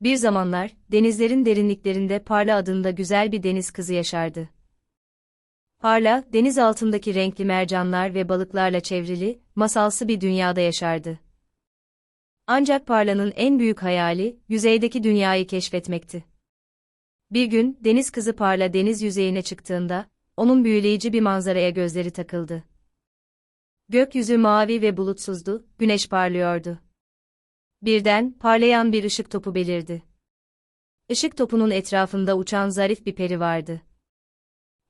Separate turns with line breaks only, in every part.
Bir zamanlar, denizlerin derinliklerinde Parla adında güzel bir deniz kızı yaşardı. Parla, deniz altındaki renkli mercanlar ve balıklarla çevrili, masalsı bir dünyada yaşardı. Ancak Parla'nın en büyük hayali, yüzeydeki dünyayı keşfetmekti. Bir gün, deniz kızı Parla deniz yüzeyine çıktığında, onun büyüleyici bir manzaraya gözleri takıldı. Gökyüzü mavi ve bulutsuzdu, güneş parlıyordu. Birden, parlayan bir ışık topu belirdi. Işık topunun etrafında uçan zarif bir peri vardı.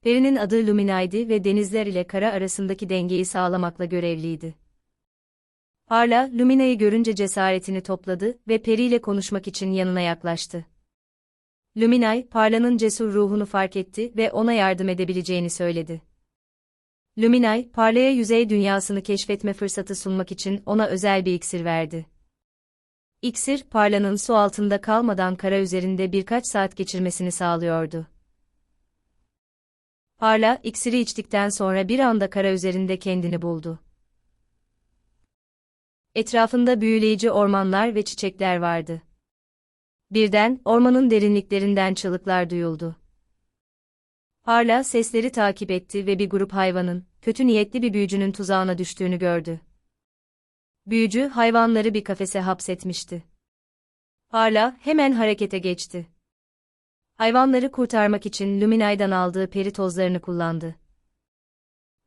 Perinin adı Lumina'ydı ve denizler ile kara arasındaki dengeyi sağlamakla görevliydi. Parla, Lumina'yı görünce cesaretini topladı ve periyle konuşmak için yanına yaklaştı. Luminay, Parla'nın cesur ruhunu fark etti ve ona yardım edebileceğini söyledi. Luminay, Parla'ya yüzey dünyasını keşfetme fırsatı sunmak için ona özel bir iksir verdi. İksir, Parla'nın su altında kalmadan kara üzerinde birkaç saat geçirmesini sağlıyordu. Parla, iksiri içtikten sonra bir anda kara üzerinde kendini buldu. Etrafında büyüleyici ormanlar ve çiçekler vardı. Birden, ormanın derinliklerinden çığlıklar duyuldu. Parla sesleri takip etti ve bir grup hayvanın, kötü niyetli bir büyücünün tuzağına düştüğünü gördü. Büyücü, hayvanları bir kafese hapsetmişti. Parla, hemen harekete geçti. Hayvanları kurtarmak için Luminay'dan aldığı peri tozlarını kullandı.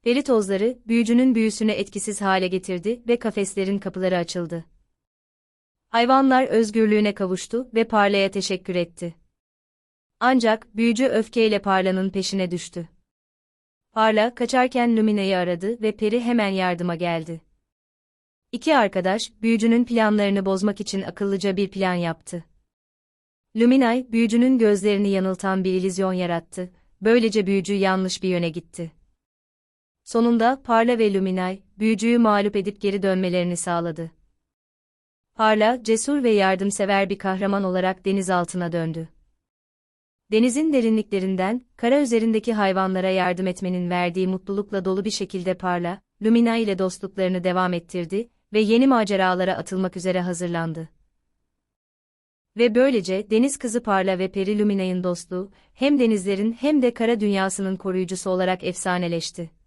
Peri tozları, büyücünün büyüsünü etkisiz hale getirdi ve kafeslerin kapıları açıldı. Hayvanlar özgürlüğüne kavuştu ve Parla'ya teşekkür etti. Ancak, büyücü öfkeyle Parla'nın peşine düştü. Parla, kaçarken Lumina'yı aradı ve peri hemen yardıma geldi. İki arkadaş, büyücünün planlarını bozmak için akıllıca bir plan yaptı. Luminay, büyücünün gözlerini yanıltan bir illüzyon yarattı, böylece büyücü yanlış bir yöne gitti. Sonunda Parla ve Luminay, büyücüyü mağlup edip geri dönmelerini sağladı. Parla, cesur ve yardımsever bir kahraman olarak deniz altına döndü. Denizin derinliklerinden, kara üzerindeki hayvanlara yardım etmenin verdiği mutlulukla dolu bir şekilde Parla, Lumina ile dostluklarını devam ettirdi ve yeni maceralara atılmak üzere hazırlandı. Ve böylece Deniz Kızı Parla ve Peri Lumina'nın dostluğu, hem denizlerin hem de kara dünyasının koruyucusu olarak efsaneleşti.